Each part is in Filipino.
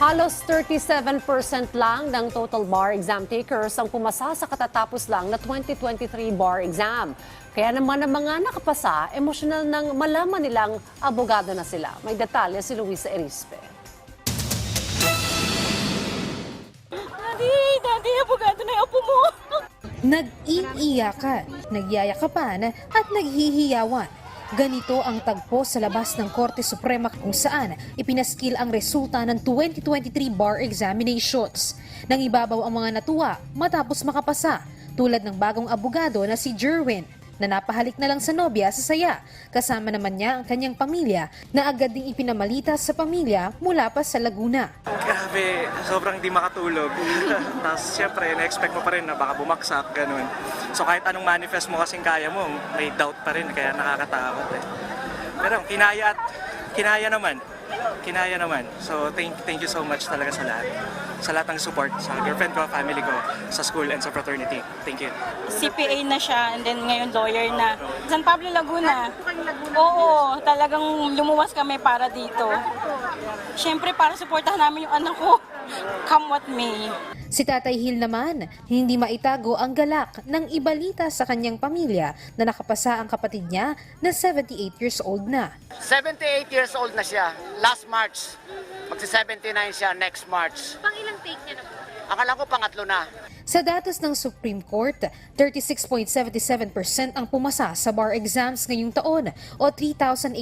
Halos 37% lang ng total bar exam takers ang pumasa sa katatapos lang na 2023 bar exam. Kaya naman ang mga nakapasa, emosyonal nang malaman nilang abogado na sila. May detalye si Luisa Erispe. Daddy, daddy, abogado na yung apo mo. Nag-iiyakan, nagyayakapan at naghihiyawan. Ganito ang tagpo sa labas ng Korte Suprema kung saan ipinaskil ang resulta ng 2023 bar examinations. Nang ibabaw ang mga natuwa matapos makapasa, tulad ng bagong abogado na si Jerwin na napahalik na lang sa nobya sa saya. Kasama naman niya ang kanyang pamilya na agad ding ipinamalita sa pamilya mula pa sa Laguna. Grabe, sobrang di makatulog. Tapos syempre, na-expect mo pa rin na baka bumagsak, ganun. So kahit anong manifest mo kasing kaya mo, may doubt pa rin, kaya nakakatakot eh. Pero kinaya at kinaya naman. Kinaya naman. So thank, thank you so much talaga sa lahat. Sa lahat ng support, sa girlfriend ko, family ko, sa school and sa fraternity. Thank you. CPA na siya and then ngayon lawyer na. San Pablo, Laguna. Oo, talagang lumuwas kami para dito. Siyempre para suportahan namin yung anak ko. Come what may. Si Tatay Hil naman, hindi maitago ang galak ng ibalita sa kanyang pamilya na nakapasa ang kapatid niya na 78 years old na. 78 years old na siya. Last March. Magsi-79 siya next March. Pang ilang take niya na po? Akala ko pangatlo na. Sa datos ng Supreme Court, 36.77% ang pumasa sa bar exams ngayong taon o 3,812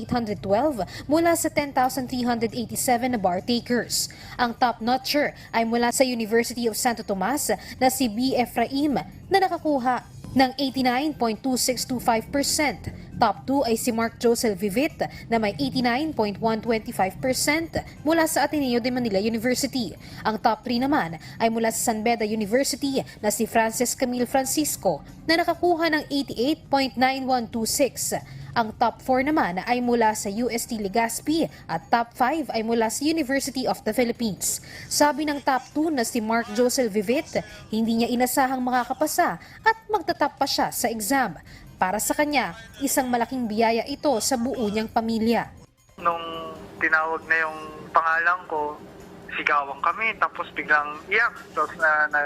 mula sa 10,387 na bar takers. Ang top notcher ay mula sa University of Santo Tomas na si B. Efraim na nakakuha ng 89.2625%. Top 2 ay si Mark Josel Vivit na may 89.125% mula sa Ateneo de Manila University. Ang top 3 naman ay mula sa San Beda University na si Francis Camille Francisco na nakakuha ng 88.9126. Ang top 4 naman ay mula sa UST Legazpi at top 5 ay mula sa University of the Philippines. Sabi ng top 2 na si Mark Josel Vivit, hindi niya inasahang makakapasa at magtatap pa siya sa exam. Para sa kanya, isang malaking biyaya ito sa buo niyang pamilya. nung tinawag na yung pangalan ko, sigawan kami, tapos biglang iyak. Tapos na, na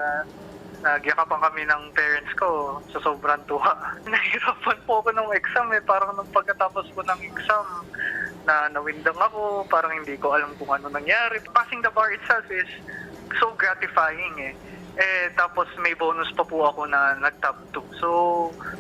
nagyakapan kami ng parents ko sa sobrang tuwa. Nahirapan po ako ng exam eh. Parang nung pagkatapos ko ng exam, na nawindang ako, parang hindi ko alam kung ano nangyari. Passing the bar itself is so gratifying eh. Eh, tapos may bonus pa po ako na nag-top 2. So,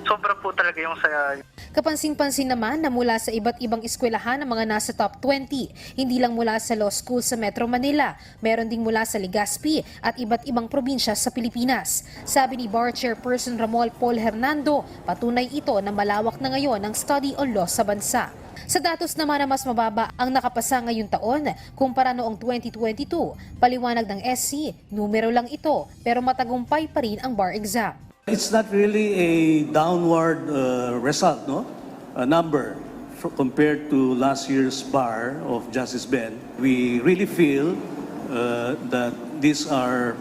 sobra po talaga yung saya. Kapansin-pansin naman na mula sa iba't ibang eskwelahan ng mga nasa top 20, hindi lang mula sa law school sa Metro Manila, meron ding mula sa Legazpi at iba't ibang probinsya sa Pilipinas. Sabi ni Bar Chairperson Ramol Paul Hernando, patunay ito na malawak na ngayon ang study on law sa bansa. Sa datos naman na mas mababa ang nakapasa ngayong taon kumpara noong 2022, paliwanag ng SC, numero lang ito pero matagumpay pa rin ang bar exam. It's not really a downward uh, result, no? A number compared to last year's bar of Justice Ben. We really feel uh, that these are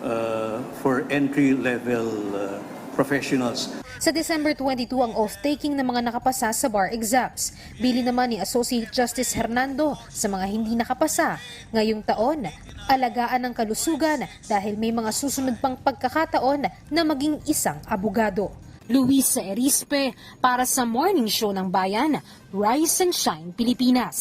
uh, for entry-level uh, professionals. Sa December 22 ang oath-taking ng mga nakapasa sa bar exams. Bili naman ni Associate Justice Hernando sa mga hindi nakapasa. Ngayong taon, alagaan ng kalusugan dahil may mga susunod pang pagkakataon na maging isang abogado. Luisa Erispe para sa Morning Show ng Bayan, Rise and Shine Pilipinas.